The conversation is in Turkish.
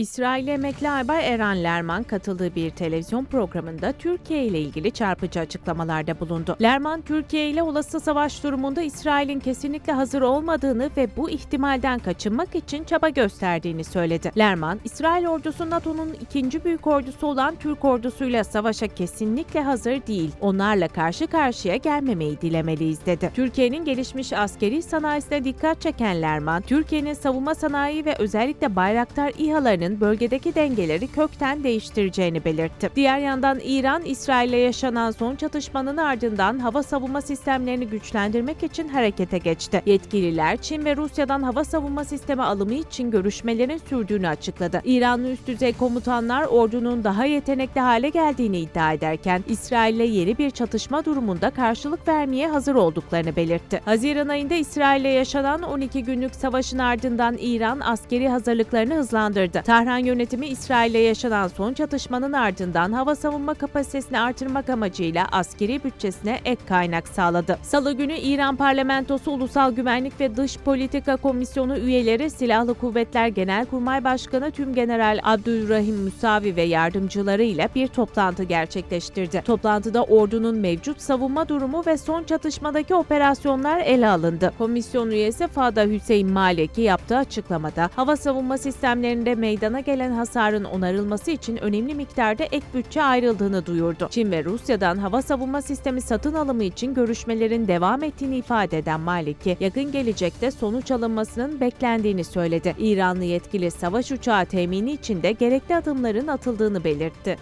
İsrail emekli albay Eren Lerman katıldığı bir televizyon programında Türkiye ile ilgili çarpıcı açıklamalarda bulundu. Lerman, Türkiye ile olası savaş durumunda İsrail'in kesinlikle hazır olmadığını ve bu ihtimalden kaçınmak için çaba gösterdiğini söyledi. Lerman, İsrail ordusu NATO'nun ikinci büyük ordusu olan Türk ordusuyla savaşa kesinlikle hazır değil. Onlarla karşı karşıya gelmemeyi dilemeliyiz dedi. Türkiye'nin gelişmiş askeri sanayisine dikkat çeken Lerman, Türkiye'nin savunma sanayi ve özellikle Bayraktar İHA'larının bölgedeki dengeleri kökten değiştireceğini belirtti. Diğer yandan İran, İsrail'le yaşanan son çatışmanın ardından hava savunma sistemlerini güçlendirmek için harekete geçti. Yetkililer Çin ve Rusya'dan hava savunma sistemi alımı için görüşmelerin sürdüğünü açıkladı. İranlı üst düzey komutanlar ordunun daha yetenekli hale geldiğini iddia ederken İsrail'le yeni bir çatışma durumunda karşılık vermeye hazır olduklarını belirtti. Haziran ayında İsrail'le yaşanan 12 günlük savaşın ardından İran askeri hazırlıklarını hızlandırdı. Tahran yönetimi İsrail'le yaşanan son çatışmanın ardından hava savunma kapasitesini artırmak amacıyla askeri bütçesine ek kaynak sağladı. Salı günü İran Parlamentosu Ulusal Güvenlik ve Dış Politika Komisyonu üyeleri Silahlı Kuvvetler Genelkurmay Başkanı Tümgeneral Abdülrahim Müsavi ve yardımcılarıyla bir toplantı gerçekleştirdi. Toplantıda ordunun mevcut savunma durumu ve son çatışmadaki operasyonlar ele alındı. Komisyon üyesi Fada Hüseyin Maleki yaptığı açıklamada hava savunma sistemlerinde meydana gelen hasarın onarılması için önemli miktarda ek bütçe ayrıldığını duyurdu. Çin ve Rusya'dan hava savunma sistemi satın alımı için görüşmelerin devam ettiğini ifade eden Maliki, yakın gelecekte sonuç alınmasının beklendiğini söyledi. İranlı yetkili savaş uçağı temini için de gerekli adımların atıldığını belirtti.